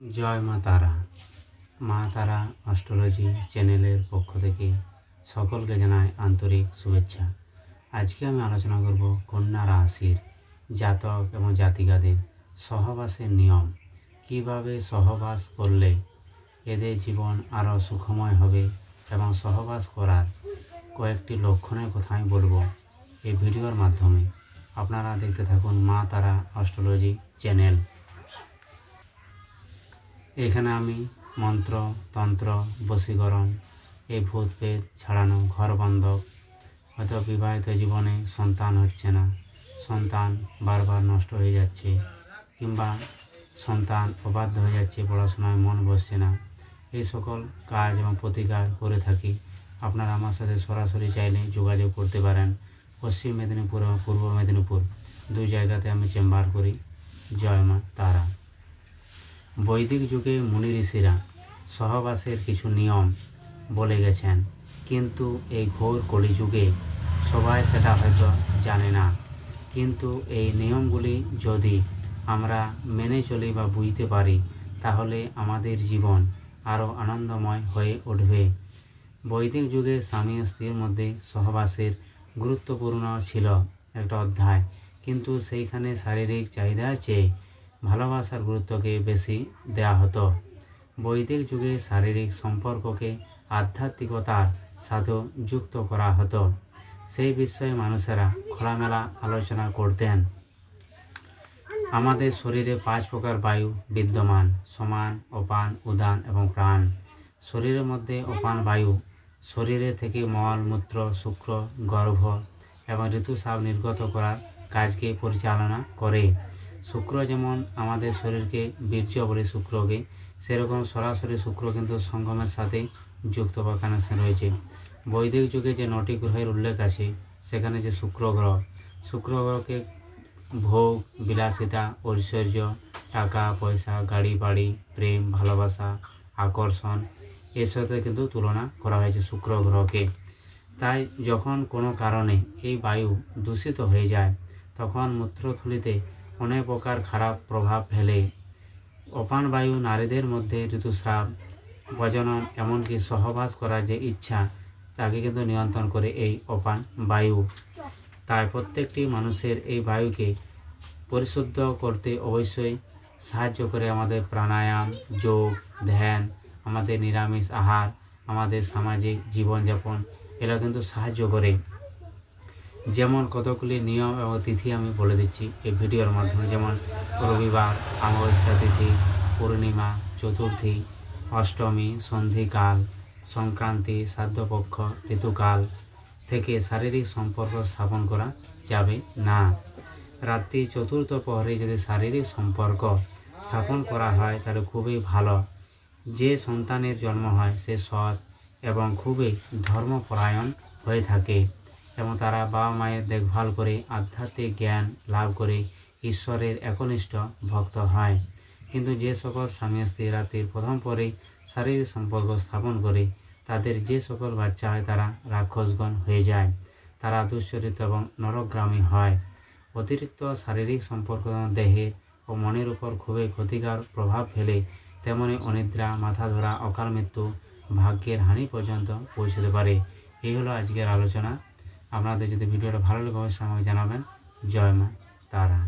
জয় মা তারা। মা তারা অস্ট্রোলজি চ্যানেলের পক্ষ থেকে সকলকে জানাই আন্তরিক শুভেচ্ছা। আজকে আমি আলোচনা করব কন্যা রাশির জাতক এবং জাতিকাদের সহবাসের নিয়ম। কীভাবে সহবাস করলে এদের জীবন আরও সুখময় হবে এবং সহবাস করার কয়েকটি লক্ষণের কথা আমি বলব এই ভিডিওর মাধ্যমে। আপনারা দেখতে থাকুন মা তারা অস্ট্রোলজি চ্যানেল। এখানে আমি মন্ত্র, তন্ত্র, বশীকরণ এই ভূত পেট ছাড়ানো ঘর বন্ধ হয়তো বিবাহিত জীবনে সন্তান হচ্ছে না। সন্তান বারবার নষ্ট হয়ে যাচ্ছে, কিংবা সন্তান অবাধ্য হয়ে যাচ্ছে, পড়াশোনায় মন বসছে না। এই সকল কাজ এবং প্রতিকার করে থাকি। আপনারা আমার সাথে সরাসরি চাইলে যোগাযোগ করতে পারেন। পশ্চিম মেদিনীপুর এবং পূর্ব মেদিনীপুর, দুই জায়গাতে আমি চেম্বার করি। জয় মা তারা। বৈদিক যুগে মুনি ঋষিরা সহবাসের কিছু নিয়ম বলে গেছেন, কিন্তু এই ঘোর কলিযুগে সবাই সেটা হয়তো জানে না। কিন্তু এই নিয়মগুলি যদি আমরা মেনে চলি বা বুঝতে পারি, তাহলে আমাদের জীবন আরও আনন্দময় হয়ে উঠবে। বৈদিক যুগে স্বামী স্ত্রীর মধ্যে সহবাসের গুরুত্বপূর্ণ ছিল একটা অধ্যায়, কিন্তু সেইখানে শারীরিক চাহিদা চেয়ে ভালোবাসার গুরুত্বকে বেশি দেওয়া হতো বৈদিক যুগে শারীরিক সম্পর্ককে আধ্যাত্মিকতার সাথেও যুক্ত করা হতো। সেই বিষয়ে মানুষেরা খোলামেলা আলোচনা করতেন। আমাদের শরীরে পাঁচ প্রকার বায়ু বিদ্যমান, সমান, অপান, উদান এবং প্রাণ। শরীরের মধ্যে অপান বায়ু শরীরে থেকে মল, মূত্র, শুক্র, গর্ভ এবং ঋতুস্রাব নির্গত করার কাজকে পরিচালনা করে। শুক্র যেমন আমাদের শরীরকে বীর্য বলে শুক্রকে, সেরকম সরাসরি শুক্র কিন্তু সঙ্গমের সাথে যুক্ত বা কানেকশন রয়েছে। বৈদিক যুগে যে নটি গ্রহের উল্লেখ আছে, সেখানে যে শুক্র গ্রহ, শুক্র গ্রহকে ভোগ, বিলাসিতা, ঐশ্বর্য, টাকা, পয়সা, গাড়ি, বাড়ি, প্রেম, ভালোবাসা, আকর্ষণ, এর সাথে কিন্তু তুলনা করা হয়েছে শুক্র গ্রহকে। তাই যখন কোনো কারণে এই বায়ু দূষিত হয়ে যায়, তখন মূত্রথলিতে অনেক প্রকার খারাপ প্রভাব ফেলে। অপান বায়ু নারীদের মধ্যে ঋতুস্রাব প্রজনন এমনকি সহবাস করার যে ইচ্ছা, তাকে কিন্তু নিয়ন্ত্রণ করে এই অপান বায়ু। তাই প্রত্যেকটি মানুষের এই বায়ুকে পরিশুদ্ধ করতে অবশ্যই সাহায্য করে আমাদের প্রাণায়াম, যোগ, ধ্যান, আমাদের নিরামিষ আহার, আমাদের সামাজিক জীবনযাপন, এরা কিন্তু সাহায্য করে। যেমন কতগুলি নিয়ম এবং তিথি আমি বলে দিচ্ছি, এই ভিডিওর মাধ্যমে যেমন রবিবার, অমাবস্যা তিথি, পূর্ণিমা, চতুর্থী, অষ্টমী, সন্ধিকাল, সংক্রান্তি শ্রাদ্ধপক্ষ ঋতুকাল থেকে শারীরিক সম্পর্ক স্থাপন করা যাবে না। রাত্রি চতুর্থ প্রহরে যদি শারীরিক সম্পর্ক স্থাপন করা হয়, তাহলে খুবই ভালো। যে সন্তানের জন্ম হয়, সে সৎ এবং খুবই ধর্মপরায়ণ হয়ে থাকে। এবং তারা বাবা মায়ের দেখভাল করে আধ্যাত্মিক জ্ঞান লাভ করে ঈশ্বরের একনিষ্ঠ ভক্ত হয়। কিন্তু যে সকল স্বামী স্ত্রী রাত্রির প্রথম পরে শারীরিক সম্পর্ক স্থাপন করে, তাদের যে সকল বাচ্চা হয় তারা রাক্ষসগণ হয়ে যায়। তারা দুশ্চরিত্র এবং নরগ্রামী হয়। অতিরিক্ত শারীরিক সম্পর্ক দেহে ও মনের উপর খুবই ক্ষতিকর প্রভাব ফেলে তেমনি অনিদ্রা মাথা ধরা অকাল মৃত্যু ভাগ্যের হানি পর্যন্ত পৌঁছতে পারে। এই হলো আজকের আলোচনা। আপনাদের যদি ভিডিওটা ভালো লাগে অবশ্যই আমাকে জানাবেন। জয় মা তারা।